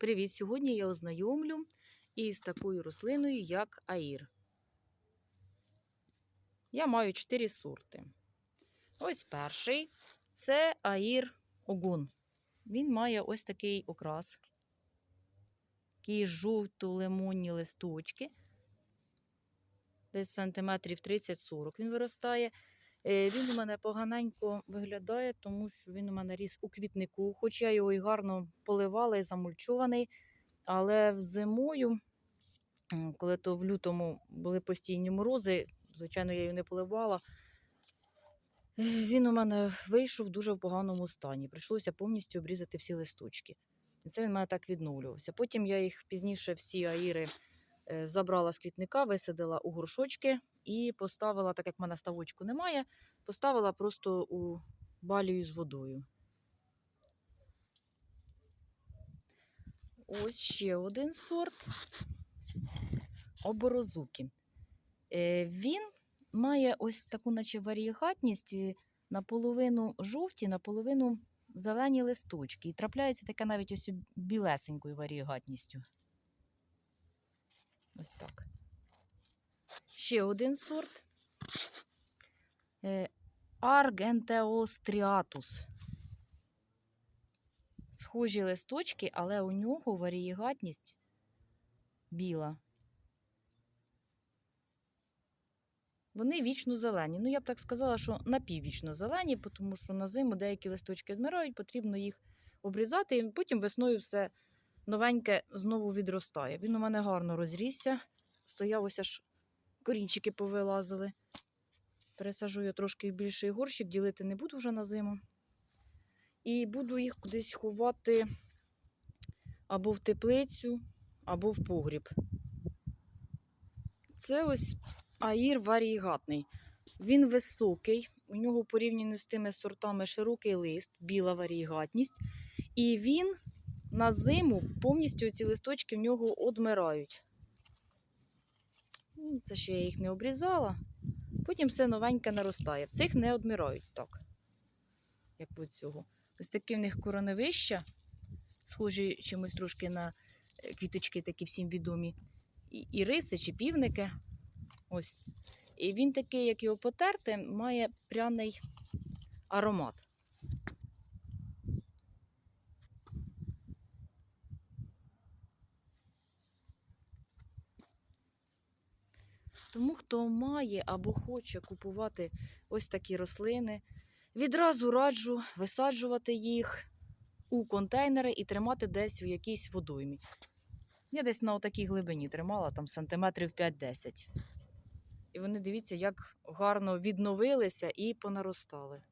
Привіт! Сьогодні я ознайомлю із такою рослиною, як аїр. Я маю 4 сорти. Ось перший це аїр огун. Він має ось такий окрас. Такі жовто-лимонні листочки. Десь сантиметрів 30-40 він виростає. Е, Він у мене поганенько виглядає, тому що він у мене ріс у квітнику, хоч я його і гарно поливала і замульчований. Але зимою, коли то в лютому були постійні морози, звичайно, я його не поливала. е, Він у мене вийшов дуже в поганому стані. Прийшлося повністю обрізати всі листочки. І це він у мене так відновлювався. Потім я їх пізніше всі аїри забрала з квітника, висадила у горшочки і поставила, так як в мене ставочку немає, поставила просто у балію з водою. Ось ще один сорт оборозуки. Е, Він має ось таку, наче варієгатність, е, наполовину жовті, наполовину зелені листочки. І трапляється таке навіть ось білесенькою варієгатністю. Ось так. Ще один сорт. Аргентеостріатус. Схожі листочки, але у нього варієгатність біла. Вони вічно зелені. Ну, я б так сказала, що напіввічно зелені, тому що на зиму деякі листочки відмирають, потрібно їх обрізати, і потім весною все новеньке знову відростає. Він у мене гарно розрісся. Стояв ось аж корінчики повилазили. Пересажу я трошки в більший горщик, ділити не буду вже на зиму. І буду їх кудись ховати або в теплицю, або в погріб. Це ось аїр варієгатний. Він високий, у нього порівняно з тими сортами широкий лист, біла варієгатність. І він на зиму повністю ці листочки в нього одмирають. Ну, Це ще я їх не обрізала. Потім все новеньке наростає. Цих не одмирають так, як в цього. Ось такі в них короневища, схожі чимось трошки на е, квіточки, такі всім відомі. І, і риси чи півники. Ось. І він такий, як його потерти, має пряний аромат. Тому, хто має або хоче купувати ось такі рослини, відразу раджу висаджувати їх у контейнери і тримати десь у якійсь водоймі. Я десь на отакій глибині тримала, там сантиметрів 5-10. І вони дивіться, як гарно відновилися і понаростали.